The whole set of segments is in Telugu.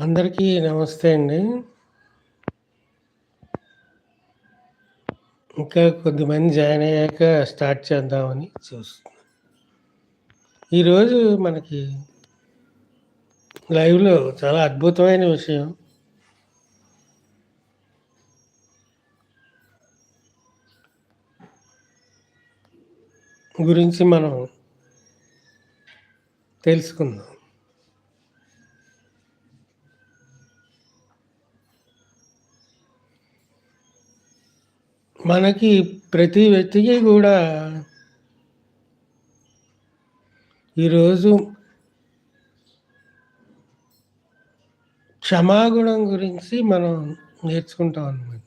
అందరికీ నమస్తే అండి. ఇంకా కొద్దిమంది జాయిన్ అయ్యాక స్టార్ట్ చేద్దామని చూస్తున్నా. ఈరోజు మనకి లైవ్‌లో చాలా అద్భుతమైన విషయం. గురించి మనం తెలుసుకుందాం. మనకి ప్రతి వ్యక్తికి కూడా ఈరోజు క్షమాగుణం గురించి మనం నేర్చుకుంటాం అనమాట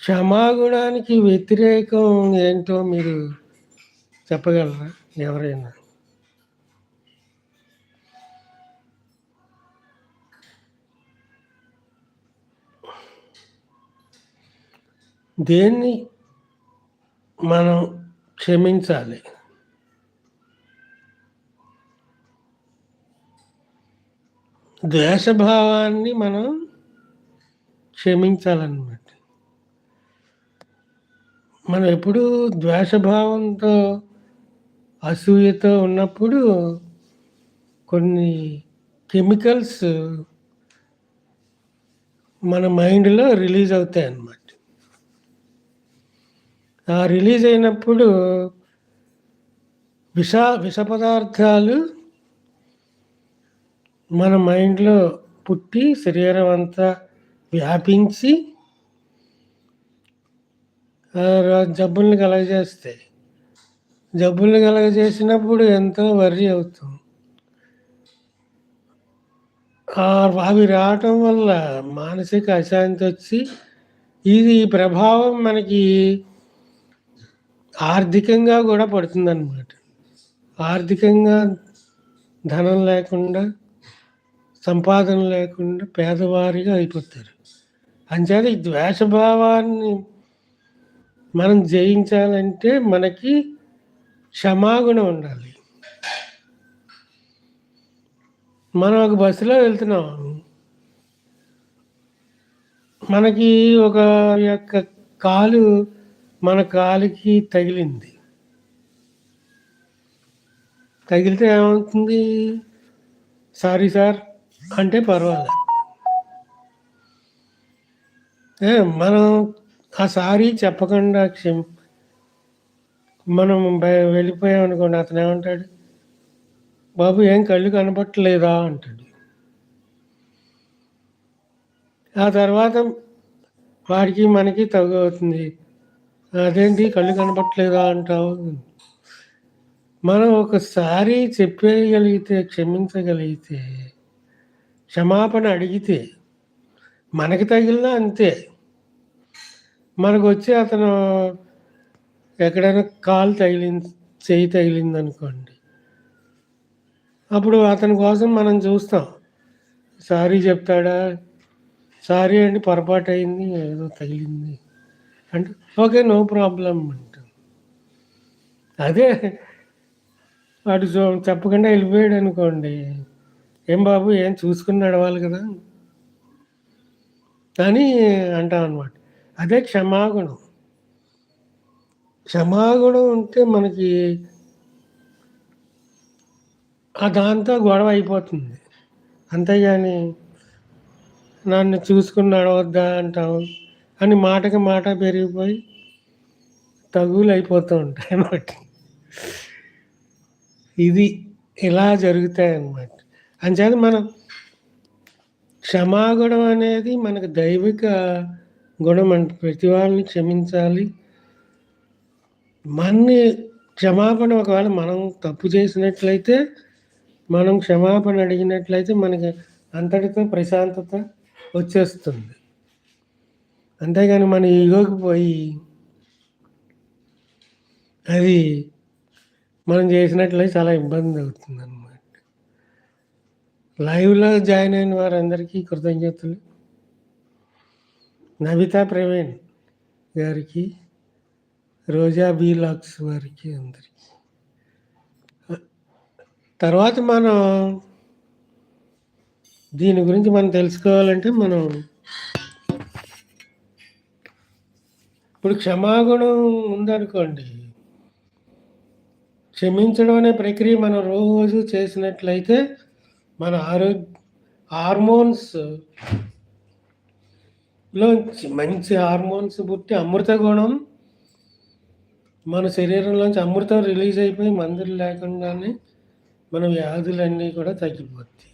క్షమాగుణానికి వ్యతిరేకం ఏంటో మీరు చెప్పగలరా ఎవరైనా? దేన్ని మనం క్షమించాలి? ద్వేషభావాన్ని మనం క్షమించాలన్నమాట. మనం ఎప్పుడూ ద్వేషభావంతో, అసూయతో ఉన్నప్పుడు కొన్ని కెమికల్స్ మన మైండ్‌లో రిలీజ్ అవుతాయి అన్నమాట ఆ రిలీజ్ అయినప్పుడు విష విష పదార్థాలు మన మైండ్‌లో పుట్టి శరీరం అంతా వ్యాపించి జబ్బుల్ని కలగజేస్తాయి. జబ్బుల్ని కలగజేసినప్పుడు ఎంతో వర్రీ అవుతాం. అవి రావటం వల్ల మానసిక అశాంతి వచ్చి ఇది ప్రభావం మనకి ఆర్థికంగా కూడా పడుతుందన్నమాట. ఆర్థికంగా ధనం లేకుండా, సంపాదన లేకుండా పేదవారిగా అయిపోతారు. అంచేత ఈ ద్వేషభావాన్ని మనం జయించాలంటే మనకి క్షమాగుణం ఉండాలి. మనం ఒక బస్సులో వెళ్తున్నాం. మనకి ఒక యొక్క కాలు మన కాలికి తగిలింది. తగిలితే ఏమవుతుంది? సారీ సార్ అంటే పర్వాలేదు. మనం ఆ సారీ చెప్పకుండా క్షమ మనం వెళ్ళిపోయామనుకోండి అతను అతనేమంటాడు? బాబు ఏం కళ్ళు కనపట్టలేదా అంటాడు. ఆ తర్వాత వాడికి మనకి తగువుతుంది. అదేంటి కళ్ళు కనపడట్లేదా అంటావు? మనం ఒకసారి చెప్పేయగలిగితే, క్షమించగలిగితే, క్షమాపణ అడిగితే, మనకి తగిలినా అంతే. మనకొచ్చి అతను ఎక్కడైనా కాలు తగిలింది, చెయ్యి తగిలిందనుకోండి. అప్పుడు అతని కోసం మనం చూస్తాం. సారీ చెప్తాడా? సారీ అండి పొరపాటు అయింది ఏదో తగిలింది. అంటే ఓకే. నో ప్రాబ్లం అంటాం. అదే వాడు చూ చెప్పకుండా వెళ్ళిపోయాడు అనుకోండి ఏం బాబు ఏం చూసుకుని నడవాలి కదా! అని అంటామనమాట. అదే క్షమాగుణం. క్షమాగుణం ఉంటే మనకి ఆ దాంతో గొడవ అయిపోతుంది. అంతేగాని నన్ను చూసుకుని నడవద్దా అంటాం. అని మాటకి మాట పెరిగిపోయి తగువులయిపోతూ ఉంటాయన్నమాట. ఇది ఇలా జరుగుతాయన్నమాట. అంచేత మనం క్షమాగుణం అనేది మనకు దైవిక గుణం అంట. ప్రతి వాళ్ళని క్షమించాలి. మన్ని క్షమాపణ ఒకవేళ మనం తప్పు చేసినట్లయితే, మనం క్షమాపణ అడిగినట్లయితే మనకి అంతటితో ప్రశాంతత వచ్చేస్తుంది. అంతేగాని మన ఈగోకి పోయి అది మనం చేసినట్లయితే చాలా ఇబ్బంది అవుతుందన్నమాట. లైవ్‌లో జాయిన్ అయిన వారందరికీ కృతజ్ఞతలు. నవితా ప్రవీణ్ గారికి, రోజా బీలాక్స్ వారికి అందరికి. తర్వాత మనం దీని గురించి మనం తెలుసుకోవాలంటే మనం ఇప్పుడు క్షమాగుణం ఉందనుకోండి క్షమించడం అనే ప్రక్రియ మనం రోజు చేసినట్లయితే మన ఆరోగ్య హార్మోన్స్లో మంచి హార్మోన్స్ పుట్టి అమృత గుణం మన శరీరంలోంచి అమృతం రిలీజ్ అయిపోయి మందులు లేకుండానే మన వ్యాధులన్నీ కూడా తగ్గిపోతాయి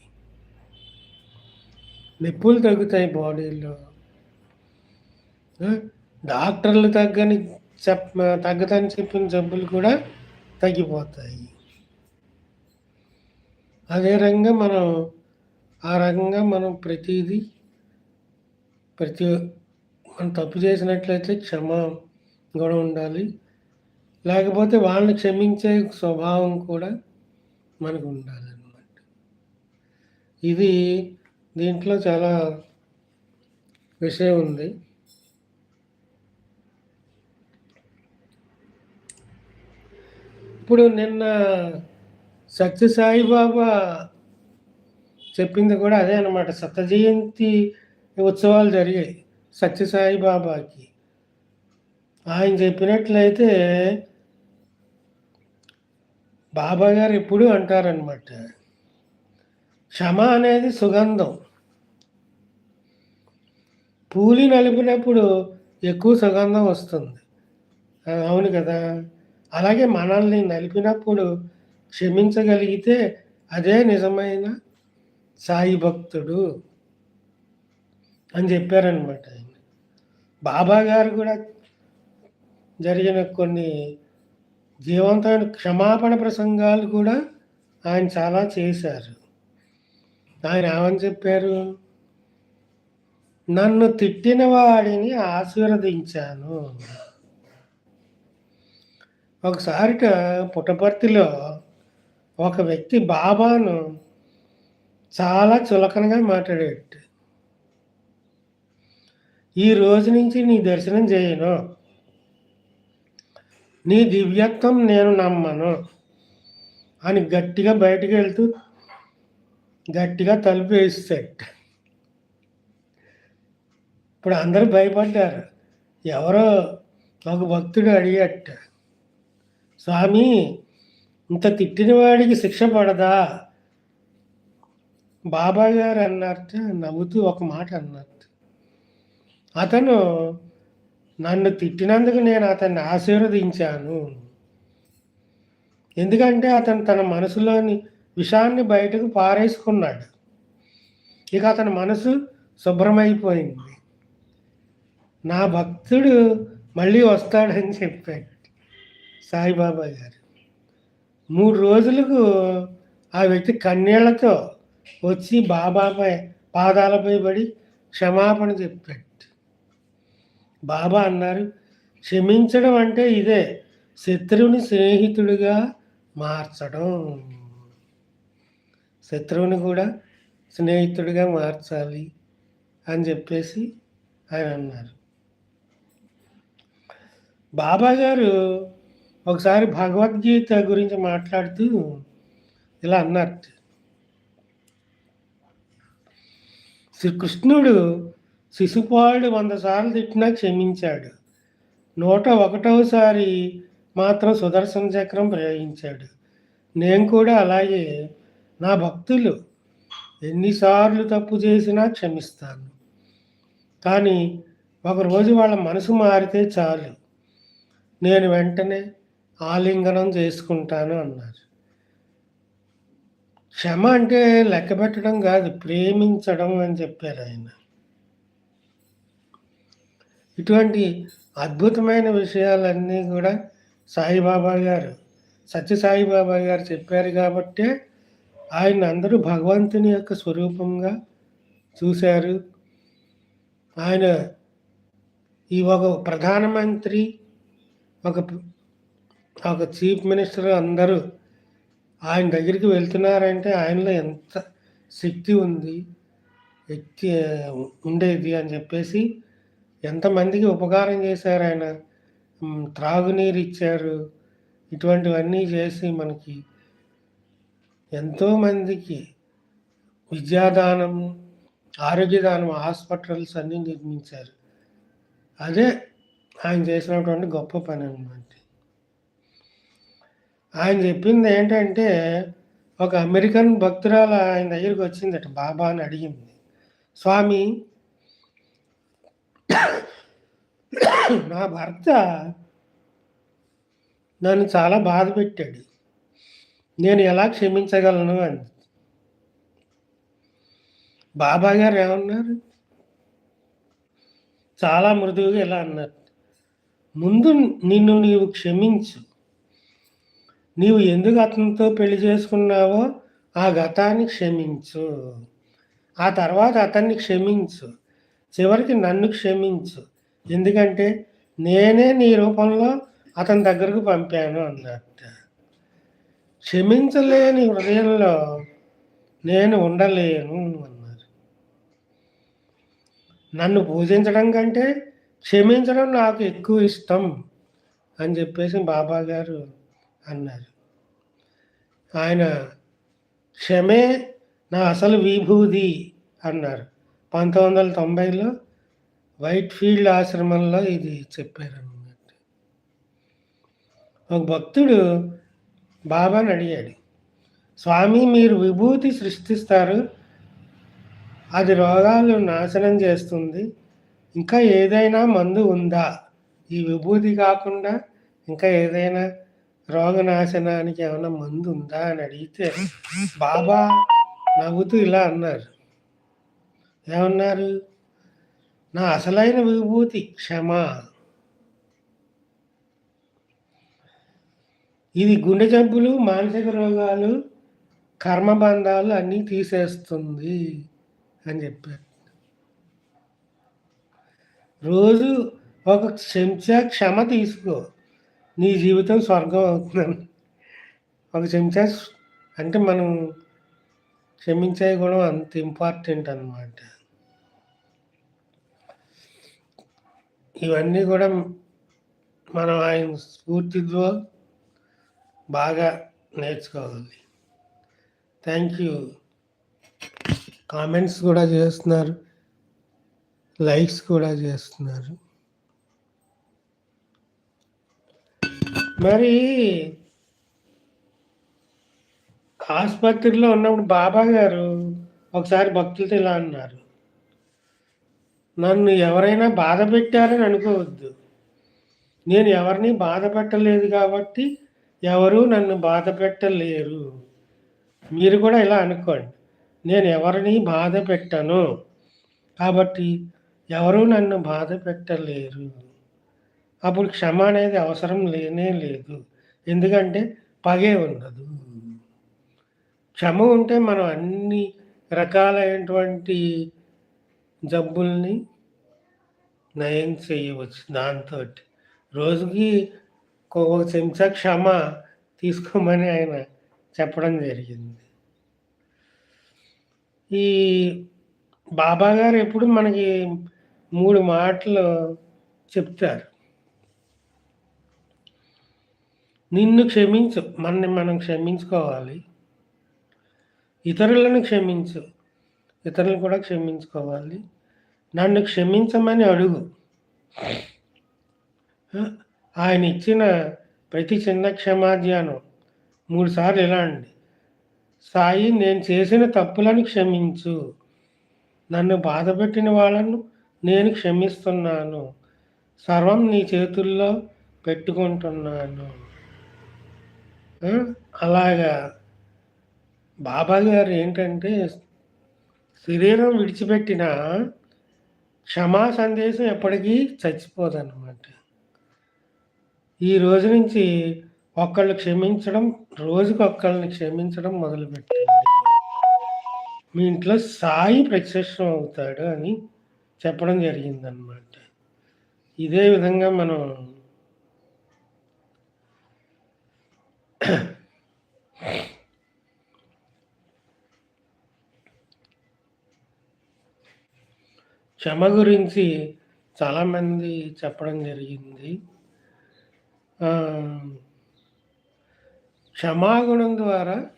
నొప్పులు తగ్గుతాయి బాడీలో. డాక్టర్లు తగ్గని చెప్ తగ్గదని చెప్పిన జబ్బులు కూడా తగ్గిపోతాయి. అదే రకంగా మనం ఆ రకంగా మనం ప్రతిదీ ప్రతి మనం తప్పు చేసినట్లయితే క్షమ కూడా ఉండాలి. లేకపోతే వాళ్ళని క్షమించే స్వభావం కూడా మనకు ఉండాలన్నమాట. ఇది దీంట్లో చాలా విషయం ఉంది. ఇప్పుడు నిన్న సత్య సాయిబాబా చెప్పింది కూడా అదే అనమాట సత్యజయంతి ఉత్సవాలు జరిగాయి సత్య సాయిబాబాకి ఆయన చెప్పినట్లయితే బాబా గారు ఎప్పుడు అంటారనమాట క్షమ అనేది సుగంధం. పూలి నలిపినప్పుడు ఎక్కువ సుగంధం వస్తుంది. అవును కదా? అలాగే మనల్ని నలిపినప్పుడు క్షమించగలిగితే అదే నిజమైన సాయి భక్తుడు అని చెప్పారనమాట ఆయన. బాబా గారు కూడా జరిగిన కొన్ని జీవంతమైన క్షమాపణ ప్రసంగాలు కూడా ఆయన చాలా చేశారు. ఆయన ఏమని చెప్పారు? నన్ను తిట్టిన వాడిని ఆశీర్వదించాను. ఒకసారిట పుట్టపర్తిలో ఒక వ్యక్తి బాబాను చాలా చులకనగా మాట్లాడేట ఈ రోజు నుంచి నీ దర్శనం చేయను. నీ దివ్యత్వం నేను నమ్మను అని గట్టిగా బయటికి వెళ్తూ గట్టిగా తలుపు వేస్తాడు ఇప్పుడు అందరూ భయపడ్డారు. ఎవరో ఒక భక్తుడు అడిగట. స్వామి ఇంత తిట్టిన వాడికి శిక్ష పడదా? బాబా గారు అన్నట్ట నవ్వుతూ ఒక మాట అన్నట్టు. అతను నన్ను తిట్టినందుకు నేను అతన్ని ఆశీర్వదించాను. ఎందుకంటే అతను తన మనసులోని విషాన్ని బయటకు పారేసుకున్నాడు. ఇక అతని మనసు శుభ్రమైపోయింది. నా భక్తుడు మళ్ళీ వస్తాడని చెప్పాడు. సాయిబాబా గారు. మూడు రోజులకు ఆ వ్యక్తి కన్నీళ్ళతో వచ్చి బాబాపై పాదాలపై పడి క్షమాపణ చెప్పాడు. బాబా అన్నారు క్షమించడం అంటే ఇదే శత్రువుని స్నేహితుడిగా మార్చడం. శత్రువుని కూడా స్నేహితుడిగా మార్చాలి అని చెప్పేసి ఆయన అన్నారు. బాబా గారు ఒకసారి భగవద్గీత గురించి మాట్లాడుతూ ఇలా అన్నారు. శ్రీకృష్ణుడు శిశుపాలుడు వంద సార్లు తిట్టినా క్షమించాడు. నూట ఒకటవసారి మాత్రం సుదర్శన చక్రం ప్రయోగించాడు. నేను కూడా అలాగే నా భక్తులు ఎన్నిసార్లు తప్పు చేసినా క్షమిస్తాను. కానీ ఒకరోజు వాళ్ళ మనసు మారితే చాలు. నేను వెంటనే ఆలింగనం చేసుకుంటాను అన్నారు. క్షమ అంటే లెక్క పెట్టడం కాదు ప్రేమించడం అని చెప్పారు ఆయన. ఇటువంటి అద్భుతమైన విషయాలన్నీ కూడా సాయిబాబా గారు సత్య సాయిబాబా గారు చెప్పారు కాబట్టే ఆయన అందరూ భగవంతుని యొక్క స్వరూపంగా చూశారు. ఆయన ఈ ఒక ప్రధానమంత్రి ఒక ఒక చీఫ్ మినిస్టర్ అందరూ ఆయన దగ్గరికి వెళ్తున్నారంటే ఆయనలో ఎంత శక్తి ఉంది వ్యక్తి ఉండేది అని చెప్పేసి ఎంతమందికి ఉపకారం చేశారు ఆయన? త్రాగునీరు ఇచ్చారు. ఇటువంటివన్నీ చేసి మనకి ఎంతోమందికి విద్యాదానం ఆరోగ్యదానం హాస్పిటల్స్ అన్నీ నిర్మించారు. అదే ఆయన చేసినటువంటి గొప్ప పని అనమాట ఆయన చెప్పింది ఏంటంటే ఒక అమెరికన్ భక్తురాలు ఆయన దగ్గరికి వచ్చిందట బాబా అని అడిగింది. స్వామి నా భర్త నన్ను చాలా బాధ పెట్టాడు. నేను ఎలా క్షమించగలను అని. బాబా గారు ఏమన్నారు? చాలా మృదువుగా ఇలా అన్నారు. ముందు నిన్ను నీవు క్షమించు. నీవు ఎందుకు అతనితో పెళ్ళి చేసుకున్నావో ఆ గతాన్ని క్షమించు. ఆ తర్వాత అతన్ని క్షమించు. చివరికి నన్ను క్షమించు. ఎందుకంటే నేనే నీ రూపంలో అతని దగ్గరకు పంపాను అన్నట్ట. క్షమించలేని హృదయంలో నేను ఉండలేను అన్నారు. నన్ను పూజించడం కంటే క్షమించడం నాకు ఎక్కువ ఇష్టం అని చెప్పేసి బాబా గారు అన్నారు. ఆయన క్షమే నా అసలు విభూది అన్నారు. పంతొమ్మిది వందల తొంభైలో వైట్ ఫీల్డ్ ఆశ్రమంలో ఇది చెప్పారన్నమాట. ఒక భక్తుడు బాబాని అడిగాడు స్వామి మీరు విభూతి సృష్టిస్తారు అది రోగాలు నాశనం చేస్తుంది ఇంకా ఏదైనా మందు ఉందా? ఈ విభూతి కాకుండా ఇంకా ఏదైనా రోగనాశనానికి ఏమైనా మందు ఉందా అని అడిగితే బాబా నవ్వుతూ ఇలా అన్నారు. ఏమన్నారు? నా అసలైన విభూతి క్షమ. ఇది గుండె జబ్బులు మానసిక రోగాలు కర్మబంధాలు అన్నీ తీసేస్తుంది అని చెప్పారు. రోజు ఒక చెంచా క్షమ తీసుకో. నీ జీవితం స్వర్గం అవుతుందని. ఒక చెంచా అంటే మనం క్షమించే కూడా అంత ఇంపార్టెంట్ అనమాట ఇవన్నీ కూడా మనం ఆయన స్ఫూర్తితో బాగా నేర్చుకోవాలి. థ్యాంక్ యూ కామెంట్స్ కూడా చేస్తున్నారు. లైక్స్ కూడా చేస్తున్నారు. మరి ఆసుపత్రిలో ఉన్నప్పుడు బాబా గారు ఒకసారి భక్తులతో ఇలా అన్నారు. నన్ను ఎవరైనా బాధ పెట్టారని అనుకోవద్దు. నేను ఎవరిని బాధ పెట్టలేదు కాబట్టి ఎవరు నన్ను బాధ పెట్టలేరు. మీరు కూడా ఇలా అనుకోండి. నేను ఎవరిని బాధ పెట్టను. కాబట్టి ఎవరు నన్ను బాధ పెట్టలేరు. అప్పుడు క్షమ అనేది అవసరం లేనే లేదు. ఎందుకంటే పగే ఉండదు. క్షమ ఉంటే మనం అన్ని రకాలైనటువంటి జబ్బుల్ని నయం చేయవచ్చు దాంతో రోజుకి ఒక చెంచా క్షమ తీసుకోమని ఆయన చెప్పడం జరిగింది. ఈ బాబా గారు ఎప్పుడు మనకి మూడు మాటలు చెప్తారు. నిన్ను క్షమించు మనని మనం క్షమించుకోవాలి. ఇతరులను క్షమించు ఇతరులను కూడా క్షమించుకోవాలి. నన్ను క్షమించమని అడుగు. ఆయన ఇచ్చిన ప్రతి చిన్న క్షమాధ్యానం మూడుసార్లు ఇలా అండి? సాయి నేను చేసిన తప్పులను క్షమించు. నన్ను బాధపెట్టిన వాళ్ళను నేను క్షమిస్తున్నాను. సర్వం నీ చేతుల్లో పెట్టుకుంటున్నాను. అలాగా. బాబా గారు ఏంటంటే శరీరం విడిచిపెట్టిన క్షమా సందేశం ఎప్పటికీ చచ్చిపోదన్నమాట. ఈ రోజు నుంచి ఒక్కళ్ళు క్షమించడం రోజుకి ఒక్కళ్ళని క్షమించడం మొదలుపెట్టండి. మీ ఇంట్లో సాయి ప్రత్యక్షం అవుతాడు అని చెప్పడం జరిగిందనమాట ఇదే విధంగా మనం క్షమ గురించి చాలామంది చెప్పడం జరిగింది. క్షమాగుణం ద్వారా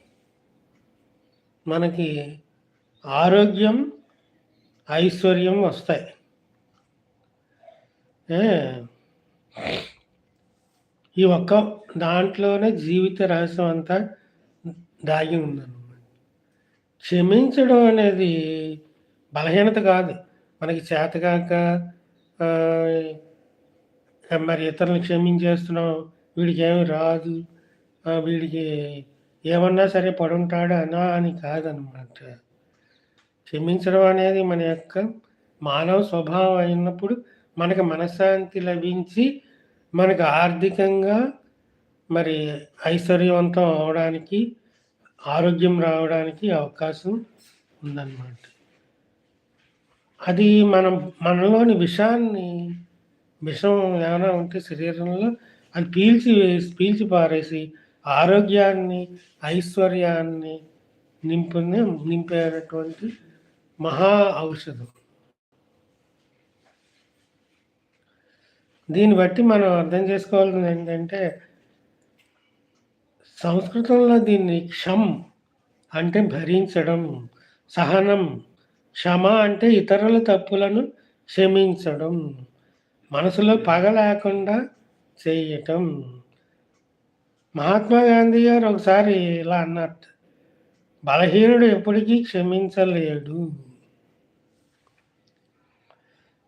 మనకి ఆరోగ్యం ఐశ్వర్యం వస్తాయి. ఈ ఒక్క దాంట్లోనే జీవిత రహస్యం అంతా దాగి ఉందన్నమాట. క్షమించడం అనేది బలహీనత కాదు. మనకి చేతకాక మరి ఇతరులను క్షమించేస్తున్నాం వీడికి ఏమి రాదు వీడికి ఏమన్నా సరే పడుంటాడు అనా అని కాదనమాట క్షమించడం అనేది మన యొక్క మానవ స్వభావం అయినప్పుడు మనకు మనశ్శాంతి లభించి మనకు ఆర్థికంగా మరి ఐశ్వర్యవంతం అవడానికి ఆరోగ్యం రావడానికి అవకాశం ఉందన్నమాట. అది మనం మనలోని విషాన్ని విషం ఏమైనా ఉంటే శరీరంలో అది పీల్చి వేసి పీల్చి పారేసి ఆరోగ్యాన్ని ఐశ్వర్యాన్ని నింపుని నింపేటటువంటి మహా ఔషధం. దీన్ని బట్టి మనం అర్థం చేసుకోవాల్సింది ఏంటంటే సంస్కృతంలో దీన్ని క్షమ్ అంటే భరించడం సహనం క్షమ అంటే ఇతరుల తప్పులను క్షమించడం మనసులో పగ లేకుండా చేయటం. మహాత్మా గాంధీ గారు ఒకసారి ఇలా అన్నట్టు బలహీనుడు ఎప్పటికీ క్షమించలేడు.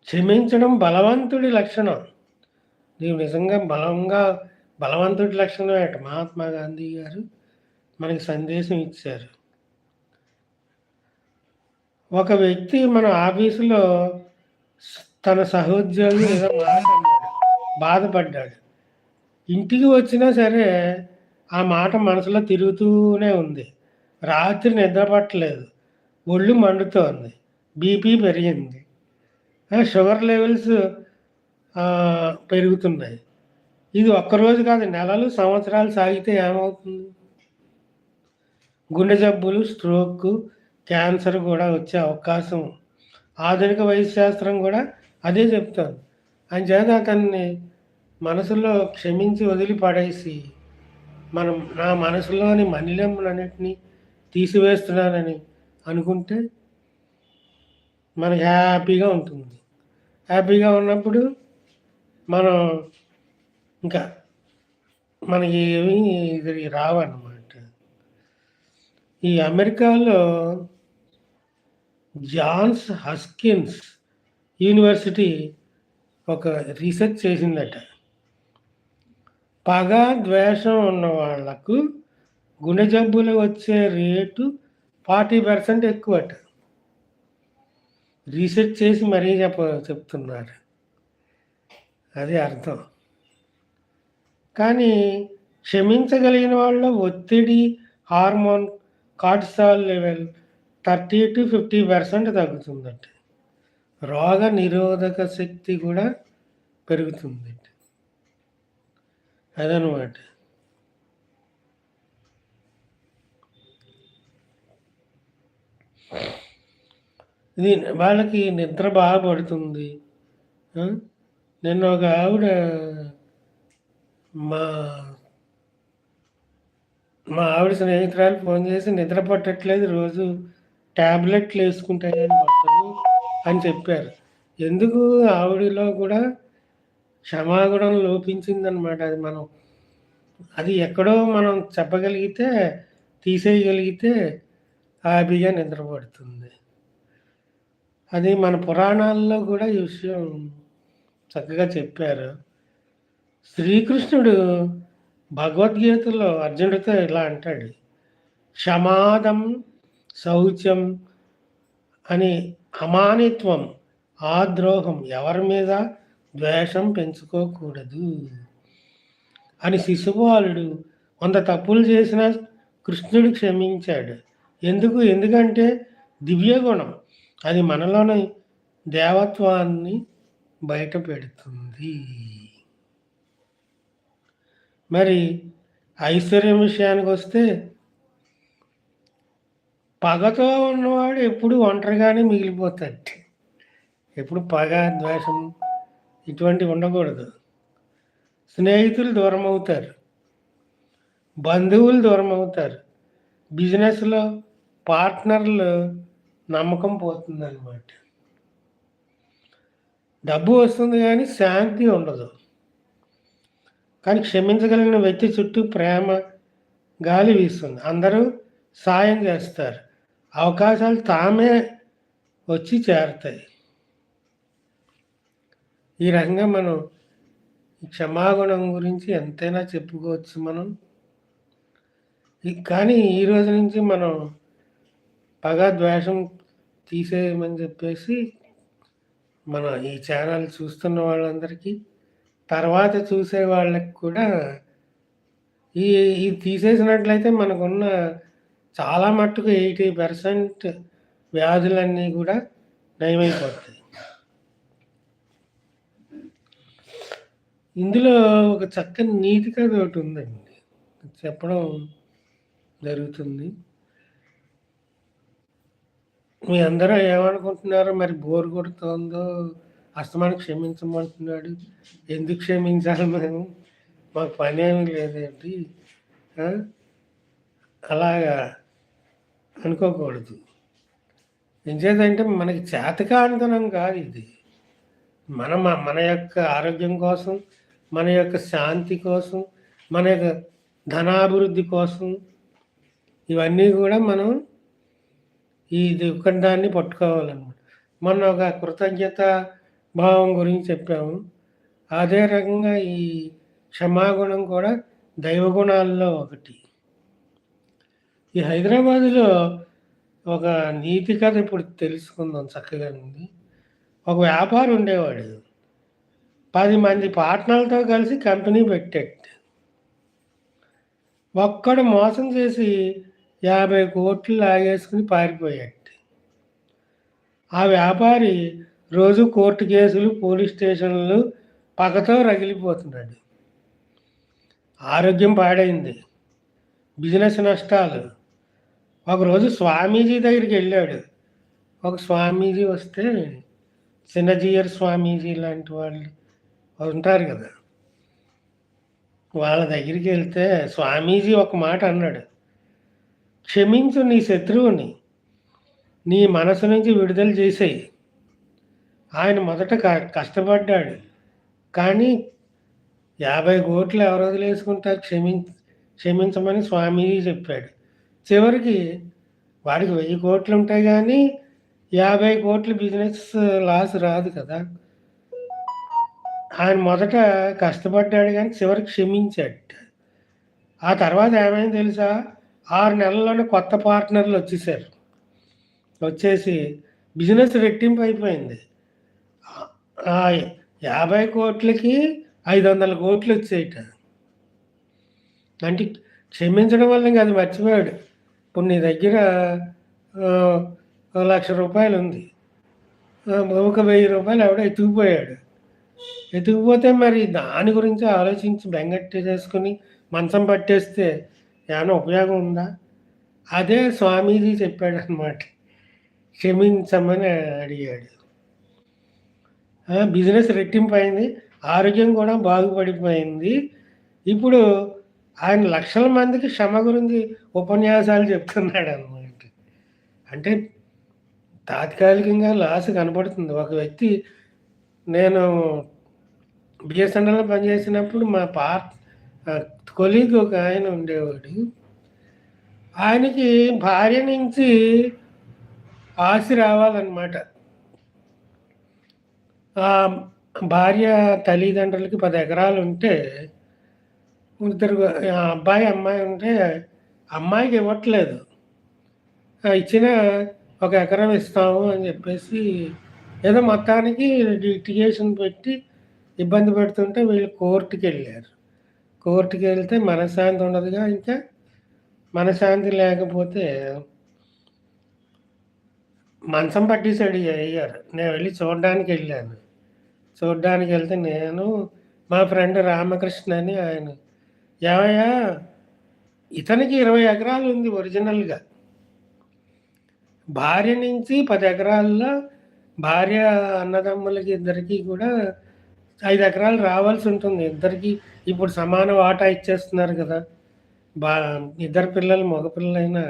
క్షమించడం బలవంతుడి లక్షణం. నీవు నిజంగా బలంగా బలవంతుడి లక్షణం ఏట మహాత్మా గాంధీ గారు మనకి సందేశం ఇచ్చారు. ఒక వ్యక్తి మన ఆఫీసులో తన సహోద్యోగి ఏదో మాట అన్నాడు. బాధపడ్డాడు. ఇంటికి వచ్చినా సరే ఆ మాట మనసులో తిరుగుతూనే ఉంది. రాత్రి నిద్రపట్టలేదు ఒళ్ళు మండుతోంది. బీపీ పెరిగింది. షుగర్ లెవెల్స్ పెరుగుతున్నాయి. ఇది ఒక్కరోజు కాదు నెలలు సంవత్సరాలు సాగితే ఏమవుతుంది? గుండె జబ్బులు స్ట్రోక్ క్యాన్సర్ కూడా వచ్చే అవకాశం. ఆధునిక వైద్య శాస్త్రం కూడా అదే చెప్తాను అంచేత అతన్ని మనసులో క్షమించి వదిలిపడేసి మనం నా మనసులోని మనిలెంలన్నింటినీ తీసివేస్తున్నానని అనుకుంటే మనకి హ్యాపీగా ఉంటుంది. హ్యాపీగా ఉన్నప్పుడు మనం ఇంకా మనకి ఏమీ ఇది రావన్నమాట. ఈ అమెరికాలో జాన్స్ హస్కిన్స్ యూనివర్సిటీ ఒక రీసెర్చ్ చేసిందట. పగ ద్వేషం ఉన్న వాళ్ళకు గుండె జబ్బులు వచ్చే రేటు ఫార్టీ పర్సెంట్ ఎక్కువట. రీసెర్చ్ చేసి మరీ చెప్ప చెప్తున్నారు. అది అర్థం. కానీ క్షమించగలిగిన వాళ్ళ ఒత్తిడి hormone cortisol level thirty to fifty percent తగ్గుతుందట. రోగ నిరోధక శక్తి కూడా పెరుగుతుంది అదనమాట. ఇది వాళ్ళకి నిద్ర బాగా పడుతుంది. నిన్న ఒక ఆవిడ మా మా ఆవిడ స్నేహితురాలు ఫోన్ చేసి నిద్ర పట్టట్లేదు రోజు ట్యాబ్లెట్లు వేసుకుంటాయని పట్టదు అని చెప్పారు. ఎందుకు ఆవిడలో కూడా క్షమాగుణం లోపించిందనమాట అది మనం. అది ఎక్కడో మనం చెప్పగలిగితే తీసేయగలిగితే హ్యాపీగా నిద్రపడుతుంది. అది మన పురాణాల్లో కూడా ఈ విషయం చక్కగా చెప్పారు. శ్రీకృష్ణుడు భగవద్గీతలో అర్జునుడితో ఇలా అంటాడు. క్షమాదం శౌచ్యం అని అమానిత్వం ఆద్రోహం ఎవరి మీద? ద్వేషం పెంచుకోకూడదు అని శిశుపాలుడు వంద తప్పులు చేసిన కృష్ణుడు క్షమించాడు. ఎందుకు? ఎందుకంటే దివ్య గుణం అది మనలోని దేవత్వాన్ని బయట పెడుతుంది మరి ఐశ్వర్యం విషయానికి వస్తే పగతో ఉన్నవాడు ఎప్పుడు ఒంటరిగానే మిగిలిపోతాడు ఎప్పుడు పగ ద్వేషం ఇటువంటివి ఉండకూడదు స్నేహితులు దూరం అవుతారు బంధువులు దూరం అవుతారు బిజినెస్లో పార్ట్నర్లు నమ్మకం పోతుందనమాట. డబ్బు వస్తుంది కానీ శాంతి ఉండదు. కానీ క్షమించగలిగిన వ్యక్తి చుట్టూ ప్రేమ గాలి వీస్తుంది. అందరూ సాయం చేస్తారు. అవకాశాలు తామే వచ్చి చేరుతాయి ఈ రకంగా మనం క్షమాగుణం గురించి ఎంతైనా చెప్పుకోవచ్చు మనం. కానీ ఈ రోజు నుంచి మనం పగ, ద్వేషం తీసేయమని చెప్పేసి మన ఈ ఛానల్ చూస్తున్న వాళ్ళందరికీ, తర్వాత చూసే వాళ్ళకి కూడా ఈ ఇది తీసేసినట్లయితే మనకున్న చాలా మట్టుకు 80% వ్యాధులన్నీ కూడా నయమైపోతాయి. ఇందులో ఒక చక్కని నీతి కథ ఒకటుందండి. చెప్పడం జరుగుతుంది. మీ అందరూ ఏమనుకుంటున్నారో మరి బోర్ కొడుతుందో అస్తమాన్ని క్షమించమంటున్నాడు. ఎందుకు క్షమించాలి మేము? మాకు పని ఏమీ లేదేంటి? అలాగా అనుకోకూడదు. ఎంచేతంటే మనకి చేతకానితనం కాదు ఇది. మన మన యొక్క ఆరోగ్యం కోసం, మన యొక్క శాంతి కోసం, మన యొక్క ధనాభివృద్ధి కోసం ఇవన్నీ కూడా మనం ఇది ఒక్కదాన్ని పట్టుకోవాలన్నమాట. మన ఒక కృతజ్ఞత భావం గురించి చెప్పాము. అదే రకంగా ఈ క్షమాగుణం కూడా దైవ గుణాల్లో ఒకటి. ఈ హైదరాబాదులో ఒక నీతి కథ ఇప్పుడు తెలుసుకుందాం చక్కగా ఉంది ఒక వ్యాపారి ఉండేవాడు. పది మంది పార్ట్నర్‌లతో కలిసి కంపెనీ పెట్టాడు. ఒక్కడు మోసం చేసి యాభై కోట్లు లాగేసుకుని పారిపోయాడు. ఆ వ్యాపారి రోజు కోర్టు కేసులు, పోలీస్ స్టేషన్‌లు పగతో రగిలిపోతున్నాడు. ఆరోగ్యం పాడైంది. బిజినెస్ నష్టాలు. ఒకరోజు స్వామీజీ దగ్గరికి వెళ్ళాడు ఒక స్వామీజీ వస్తే చిన్నజీయర్ స్వామీజీ లాంటి వాళ్ళు ఉంటారు కదా వాళ్ళ దగ్గరికి వెళ్తే స్వామీజీ ఒక మాట అన్నాడు. క్షమించు నీ శత్రువుని. నీ మనసు నుంచి విడుదల చేసేయి. ఆయన మొదట క కష్టపడ్డాడు. కానీ 50,00,00,000 ఎవరు వదిలేసుకుంటారు? క్షమిం క్షమించమని స్వామీజీ చెప్పాడు. చివరికి వాడికి 1000,00,00,000 ఉంటాయి కానీ యాభై కోట్లు బిజినెస్ లాస్ రాదు కదా! ఆయన మొదట కష్టపడ్డాడు కానీ చివరికి క్షమించాడు ఆ తర్వాత ఏమైంది తెలుసా? ఆరు నెలల్లోనే కొత్త పార్ట్నర్‌లు వచ్చేసారు. వచ్చేసి బిజినెస్ రెట్టింపు అయిపోయింది. యాభై కోట్లకి ఐదు వందల కోట్లు వచ్చేయట అంటే క్షమించడం వల్ల ఇంక అది మర్చిపోయాడు. ఇప్పుడు నీ దగ్గర లక్ష రూపాయలు ఉంది. ఒక వెయ్యి రూపాయలు ఎవడో ఎత్తుకుపోయాడు. ఎత్తుకుపోతే మరి దాని గురించి ఆలోచించి బెంగెట్టేసేసుకొని మంచం పట్టేస్తే ఏమైనా ఉపయోగం ఉందా? అదే స్వామీజీ చెప్పాడనమాట. క్షమించమని అడిగాడు. బిజినెస్ రెట్టింపైంది ఆరోగ్యం కూడా బాగుపడిపోయింది. ఇప్పుడు ఆయన లక్షల మందికి క్షమ గురించి ఉపన్యాసాలు చెప్తున్నాడు అనమాట అంటే తాత్కాలికంగా లాస్ కనపడుతుంది. ఒక వ్యక్తి నేను బిఎస్ఎన్ఎల్‌లో పనిచేసినప్పుడు మా పార్ట్ కొలీగ్ ఒక ఆయన ఉండేవాడు. ఆయనకి భార్య నుంచి ఆశ రావాలనమాట. భార్య తల్లిదండ్రులకి పది ఎకరాలు ఉంటే ఇద్దరు అబ్బాయి, అమ్మాయి ఉంటే అమ్మాయికి ఇవ్వట్లేదు. ఇచ్చిన ఒక ఎకరం ఇస్తాము అని చెప్పేసి ఏదో మొత్తానికి లిటిగేషన్ పెట్టి ఇబ్బంది పెడుతుంటే వీళ్ళు కోర్టుకి వెళ్ళారు కోర్టుకి వెళ్తే మనశ్శాంతి ఉండదుగా ఇంకా. మనశ్శాంతి లేకపోతే మంచం పట్టేసాడు అయ్యారు నేను వెళ్ళి నేను వెళ్ళాను చూడ్డానికి వెళ్తే నేను, మా ఫ్రెండ్ రామకృష్ణ అని ఆయన, "ఏమయ్యా! ఇతనికి ఇరవై ఎకరాలు ఉంది ఒరిజినల్‌గా." భార్య నుంచి పది ఎకరాల్లో భార్య అన్నదమ్ములకి ఇద్దరికీ కూడా ఐదు ఎకరాలు రావాల్సి ఉంటుంది ఇద్దరికీ ఇప్పుడు సమాన వాటా ఇచ్చేస్తున్నారు కదా! బా ఇద్దరు పిల్లలు మగపిల్లలైనా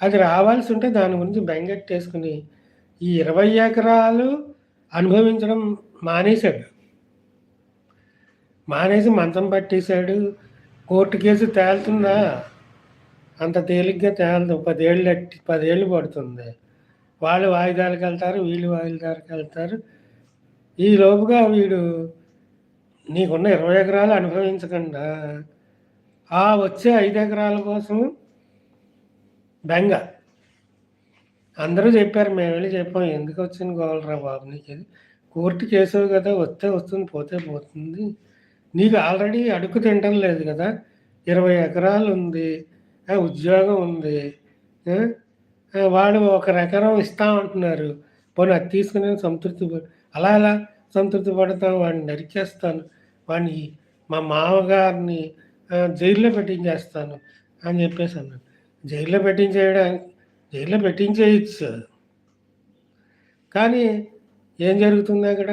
అది రావాల్సి ఉంటే దాని గురించి బెంగెట్టేసుకుని ఈ ఇరవై ఎకరాలు అనుభవించడం మానేశాడు. మానేసి మంచం పట్టేశాడు. Court case తేలుతుందా? అంత తేలిగ్గా తేలదు. పదేళ్ళు పదేళ్ళు పడుతుంది. వాళ్ళు వాయిదాలకు వెళ్తారు వీళ్ళు వాయిదాలకు వెళ్తారు. ఈ లోపుగా వీడు నీకున్న ఇరవై ఎకరాలు అనుభవించకుండా ఆ వచ్చే ఐదు ఎకరాల కోసం బెంగ అందరూ చెప్పారు మేము వెళ్ళి చెప్పాం ఎందుకు వచ్చింది గోవలరా బాబు నీకు ఇది? కోర్టు కేసు కదా వస్తే వస్తుంది పోతే పోతుంది. నీకు ఆల్రెడీ అడుగు తింటం లేదు కదా ఇరవై ఎకరాలు ఉంది ఉద్యోగం ఉంది వాడు ఒక ఎకరం ఇస్తామంటున్నారు పోనీ అది తీసుకుని సంతృప్తి అలా అలా సంతృప్తి పడతాను వాడిని నరికేస్తాను వాడిని మా మామగారిని జైల్లో పెట్టించేస్తాను అని చెప్పేసి అన్నాను జైల్లో పెట్టించేయడానికి జైల్లో పెట్టించేయచ్చు కానీ ఏం జరుగుతుంది అక్కడ?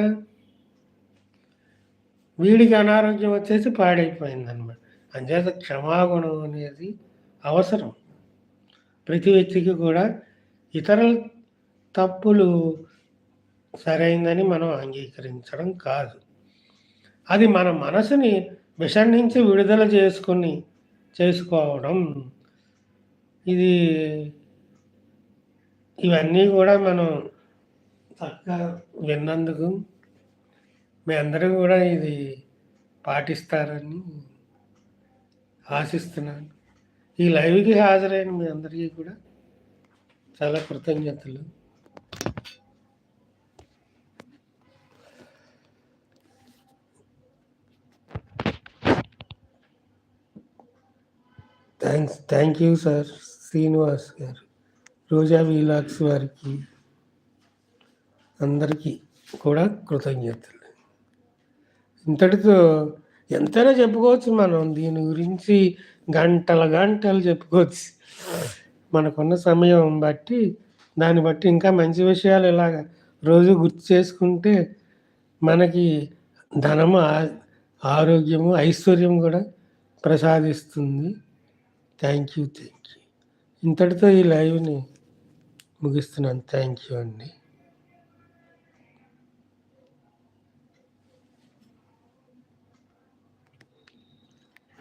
వీడికి అనారోగ్యం వచ్చేసి పాడైపోయింది అనమాట అంచేత క్షమాగుణం అనేది అవసరం. ప్రతి వ్యక్తికి కూడా ఇతరుల తప్పులు సరైందని మనం అంగీకరించడం కాదు. అది మన మనసుని విషం నుంచి విడుదల చేసుకుని చేసుకోవడం. ఇది ఇవన్నీ కూడా మనం చక్కగా విన్నందుకు మీ అందరూ కూడా ఇది పాటిస్తారని ఆశిస్తున్నాను. ఈ లైవ్కి హాజరైన మీ అందరికీ కూడా చాలా కృతజ్ఞతలు. Thanks thank you sir Srinivas garu. Roja వీలాక్స్ వారికి అందరికీ కూడా కృతజ్ఞతలు. ఇంతటితో ఎంతైనా చెప్పుకోవచ్చు మనం దీని గురించి గంటల గంటలు చెప్పుకోవచ్చు. మనకున్న సమయం బట్టి దాన్ని బట్టి ఇంకా మంచి విషయాలు ఇలాగ రోజు గుర్తు చేసుకుంటే మనకి ధనము ఆ- ఆరోగ్యము ఐశ్వర్యం కూడా ప్రసాదిస్తుంది. Thank you thank you. ఇంతటితో ఈ లైవ్ని ముగిస్తున్నాను. థ్యాంక్ యూ అండి.